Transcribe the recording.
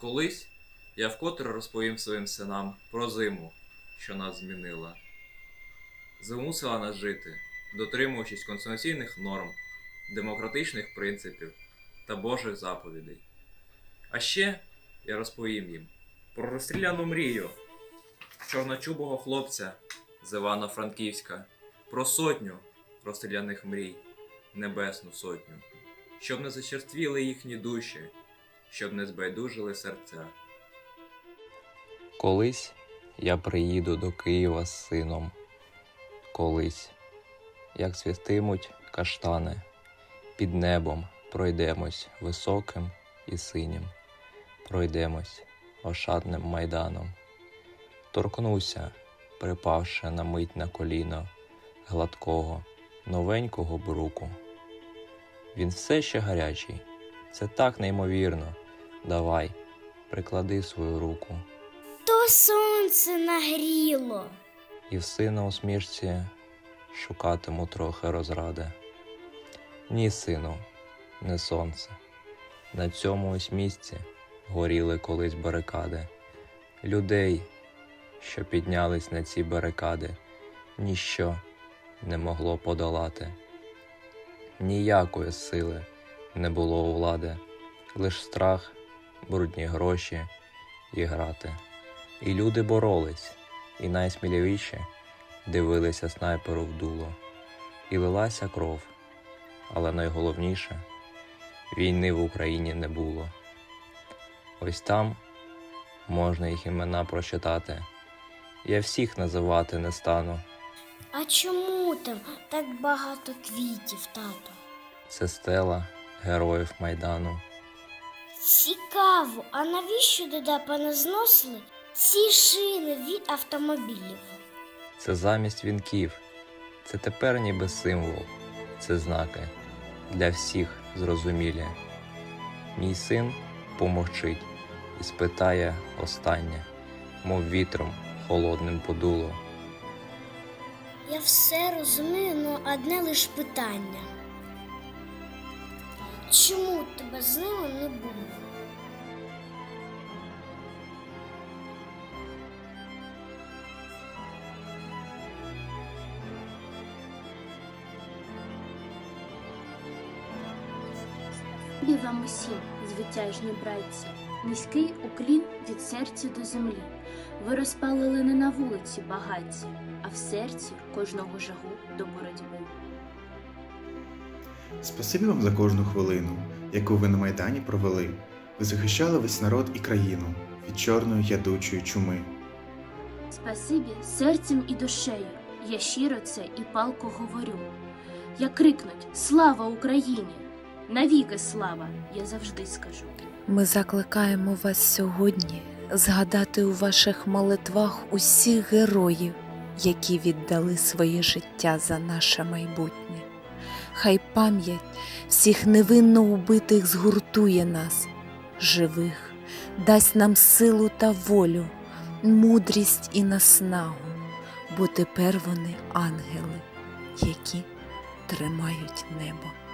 Колись я вкотре розповім своїм синам про зиму, що нас змінила. Змусила нас жити, дотримуючись конституційних норм, демократичних принципів та Божих заповідей. А ще я розповім їм про розстріляну мрію чорночубого хлопця з Івано-Франківська, про сотню розстріляних мрій, небесну сотню, щоб не зачерствіли їхні душі, щоб не збайдужили серця. Колись я приїду до Києва з сином. Колись, як свістимуть каштани, під небом пройдемось високим і синім, пройдемось ошатним майданом. Торкнуся, припавши на мить на коліно гладкого, новенького бруку. Він все ще гарячий, це так неймовірно. Давай, приклади свою руку. То сонце нагріло. І в сина усмішці шукатиму трохи розради. Ні, сину, не сонце. На цьому ось місці горіли колись барикади. Людей, що піднялись на ці барикади, ніщо не могло подолати. Ніякої сили не було у влади, лиш страх, брудні гроші і грати. І люди боролись, і найсміливіші дивилися снайперу в дуло, і лилася кров. Але найголовніше війни в Україні не було. Ось там можна їх імена прочитати. Я всіх називати не стану. А чому там так багато квітів, тато? Це стела героїв Майдану. Цікаво, а навіщо дода поназносили ці шини від автомобілів? Це замість вінків. Це тепер ніби символ, це знаки для всіх зрозумілі. Мій син помовчить і спитає останнє, мов вітром холодним подуло. Я все розумію, але одне лише питання. Чому тебе з ними не було? Спасибі вам усім, звитяжні братці, низький уклін від серця до землі. Ви розпалили не на вулиці багатці, а в серці кожного жагу до боротьби. Спасибі вам за кожну хвилину, яку ви на Майдані провели. Ви захищали весь народ і країну від чорної ядучої чуми. Спасибі серцем і душею, я щиро це і палко говорю. Я крикнуть Слава Україні! Навіки слава, я завжди скажу. Ми закликаємо вас сьогодні згадати у ваших молитвах усіх героїв, які віддали своє життя за наше майбутнє. Хай пам'ять всіх невинно убитих згуртує нас, живих, дасть нам силу та волю, мудрість і наснагу, бо тепер вони ангели, які тримають небо.